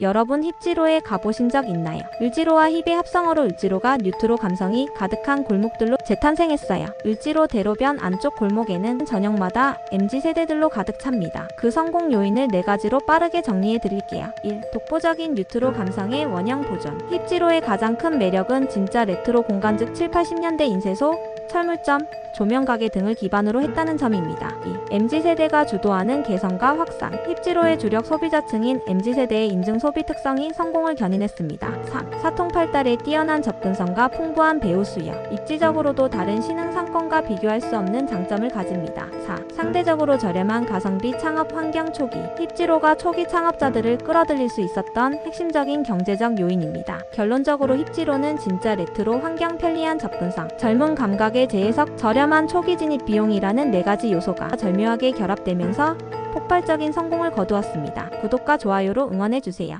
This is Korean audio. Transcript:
여러분 힙지로에 가보신 적 있나요? 을지로와 힙의 합성어로 을지로가 뉴트로 감성이 가득한 골목들로 재탄생했어요. 을지로 대로변 안쪽 골목에는 저녁마다 MZ세대들로 가득 찹니다. 그 성공 요인을 네 가지로 빠르게 정리해 드릴게요. 1. 독보적인 뉴트로 감성의 원형 보존. 힙지로의 가장 큰 매력은 진짜 레트로 공간 즉 7, 80년대 인쇄소, 철물점, 조명 가게 등을 기반으로 했다는 점입니다. 2. MZ세대가 주도하는 개성과 확산. 힙지로의 주력 소비자층인 MZ세대의 인증 소비 특성이 성공을 견인했습니다. 3. 사통팔달의 뛰어난 접근성과 풍부한 배우 수요. 입지적으로도 다른 신흥 상권과 비교할 수 없는 장점을 가집니다. 4. 상대적으로 저렴한 가성비 창업 환경 초기. 힙지로가 초기 창업자들을 끌어들일 수 있었던 핵심적인 경제적 요인입니다. 결론적으로 힙지로는 진짜 레트로 환경 편리한 접근성, 젊은 감각 의 재해석, 저렴한 초기 진입 비용이라는 네 가지 요소가 절묘하게 결합되면서 폭발적인 성공을 거두었습니다. 구독과 좋아요로 응원해주세요.